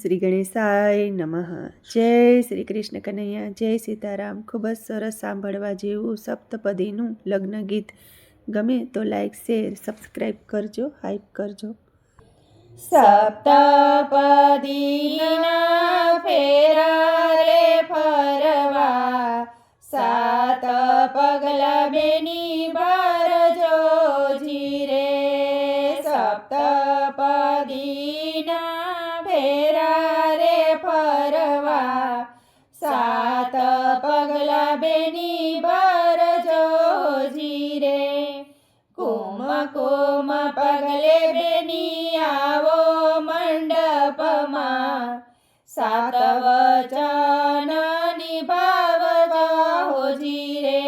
શ્રી ગણેશાય નમઃ. જય શ્રી કૃષ્ણ કનૈયા, જય સીતારામ. ખૂબ જ સરસ સાંભળવા જેવું સપ્તપદીનું લગ્ન ગીત. ગમે તો લાઈક શેર સબસ્ક્રાઈબ કરજો હાઈપ કરજો. સપ્તપદીના ફેરા રે ફરવા, સાત પગલા બેની બેની બાર જોજી રે કુમ કુમ પગલે બેની આવો મંડપમાં સાત વચન નિભાવજો હોજી રે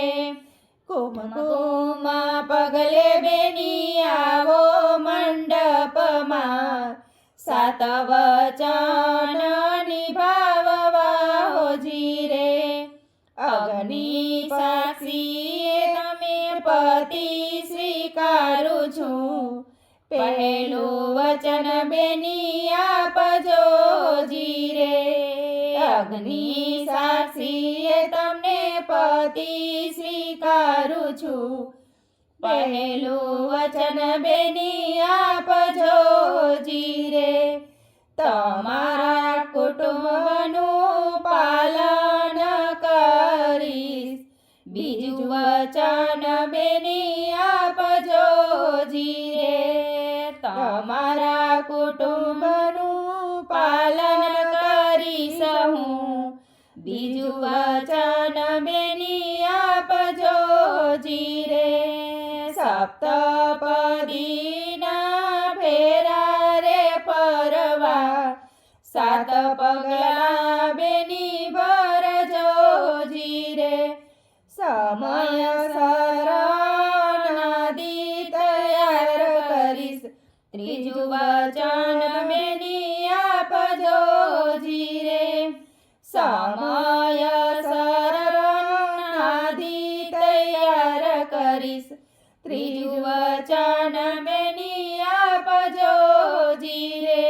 કુમ કુમ પગલે બેની આવો મંડપમાં સાત વચન પતિ સ્વીકારું છું. પહેલું વચન બેની આપજો જીરે. અગ્નિ સાક્ષીએ તમને પતિ સ્વીકારું છું. પહેલું વચન બેની આપજો જીરે. તમારા કુટુંબનું પાલન કરીશ. બીજું વચન બેની જીરે તમારા કુટુંબનું પાલન કરીશ હું બીજું વચન બેની આપજો જીરે સપ્તપદીના ફેરા રે પરવા. સાત પગલા સમય નદી તૈયાર કરીશ ત્રીજું વચન બેની આપજો જીરે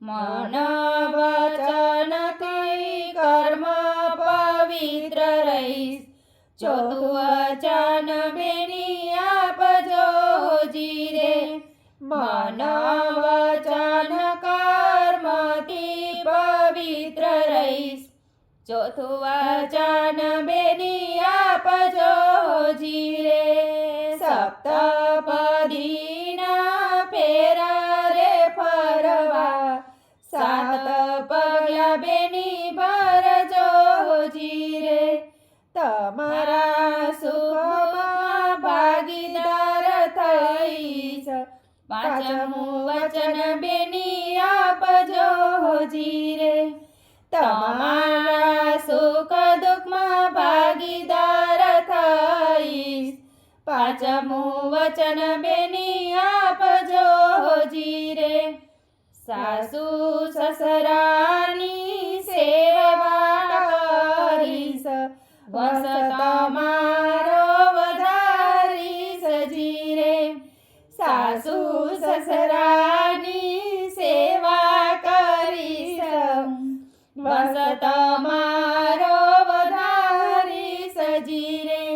મન વચનથી કર્મ પવિત્ર રહીશ ચોથું વચન બેની આપજો જીરે મન વચન ચોથું વચન બેની આપજો જીરે. સપ્તપદીના ફેરા રે ફરવા. સાત પગલા બેની ભરજો જીરે. તમારા સુખમાં ભાગીદાર થઈશ. પાંચમું વચન બેની આપજો જીરે. તમારા સુખ દુઃખમાં ભાગીદાર થઈશ પાંચમું વચન બેની આપજો જીરે સાસુ સસરાની સેવા કરીશ વસ વસ તમારો વધારીશ જીરે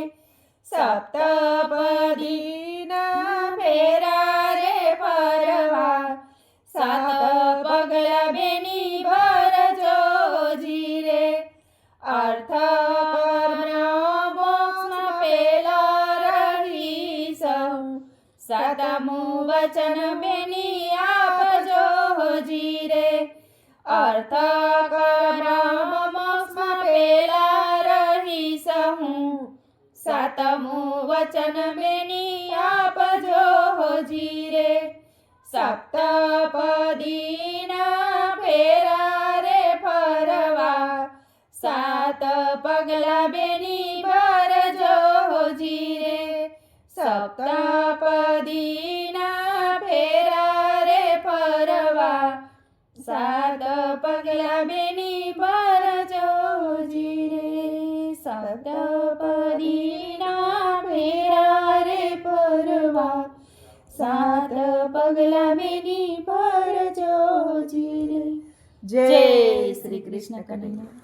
સપ્તપદીના ફેરા રે ફરવા સાત પગલા બેની ભરજો જીરે અર્થ કર્મ મોક્ષ પેલા રહીશ સાતમું વચન બેની આપજો જીરે અર્થ સાતમું વચન બેની આપજો જીરે સપ્તપદીના ફેરા રે ફરવા. સાત પગલા બેની ભરજો જીરે સપ્તપદીના ફેરા રે ફરવા. સાત પગલા બેની ભરજો જીરે સપ્તપદીના ફેરા રે ફરવા સાત પગલા બેની ભરજો જીરે જય જય શ્રી કૃષ્ણ કનૈયા